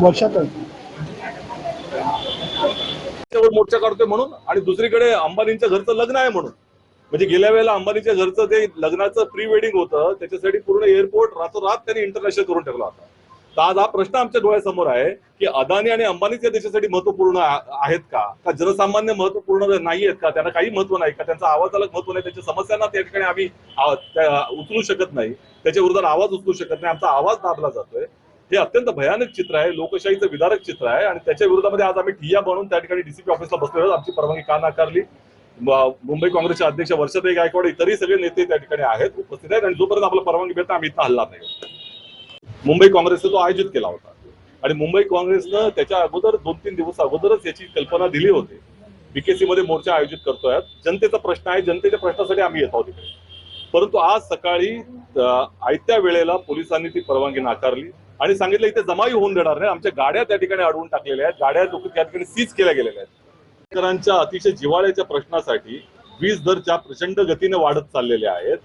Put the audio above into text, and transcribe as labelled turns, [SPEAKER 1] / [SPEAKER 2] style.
[SPEAKER 1] वर्षातच.
[SPEAKER 2] मोर्चा काढतोय म्हणून आणि दुसरीकडे अंबानींच्या घरचं लग्न आहे म्हणून. म्हणजे गेल्या वेळेला अंबानीच्या घरचं ते लग्नाचं प्री वेडिंग होतं त्याच्यासाठी पूर्ण एअरपोर्ट रातोरात त्यांनी इंटरनॅशनल करून ठेवला होता. तर आज हा प्रश्न आमच्या डोळ्यासमोर आहे की अदानी आणि अंबानीच या देशासाठी महत्त्वपूर्ण आहेत का? का जनसामान्य महत्त्वपूर्ण नाही आहेत का? त्यांना काही महत्त्व नाही का? त्यांचा आवाजाला महत्त्व नाही? त्यांच्या समस्यांना त्या ठिकाणी आम्ही उचलू शकत नाही. त्याच्या विरोधात आवाज उचलू शकत नाही. आमचा आवाज दाबला जातोय. हे अत्यंत भयानक चित्र आहे. लोकशाहीचं विदारक चित्र आहे. आणि त्याच्या विरोधामध्ये आज आम्ही ठिय्या बनवून त्या ठिकाणी डीसीपी ऑफिसला बसलेलो आहोत. आमची परवानगी का नाकारली? मुंबई काँग्रेसचे अध्यक्ष वर्षाताई गायकवाड इतरही सगळे नेते त्या ठिकाणी आहेत उपस्थित आहेत. आणि जोपर्यंत आपला परवानगी भेटत आम्ही इथं हल्ला नाही मुंबई काँग्रेसने तो आयोजित केला होता. आणि मुंबई काँग्रेसनं त्याच्या अगोदर दोन तीन दिवस अगोदरच याची कल्पना दिली होती. बीकेसी मध्ये मोर्चा आयोजित करतोय. जनतेचा प्रश्न आहे जनतेच्या प्रश्नासाठी आम्ही येत आहोत इकडे. परंतु आज सकाळी आयत्या वेळेला पोलिसांनी ती परवानगी नाकारली. आणि सांगितलं इथे जमाही होऊन देणार नाही. आमच्या गाड्या त्या ठिकाणी अडवून टाकलेल्या आहेत. गाड्या लोक त्या ठिकाणी सीज केल्या गेलेल्या आहेत. शेतकऱ्यांच्या अतिशय जिव्हाळ्याच्या प्रश्नासाठी वीज दर ज्या प्रचंड गतीने वाढत चाललेले आहेत.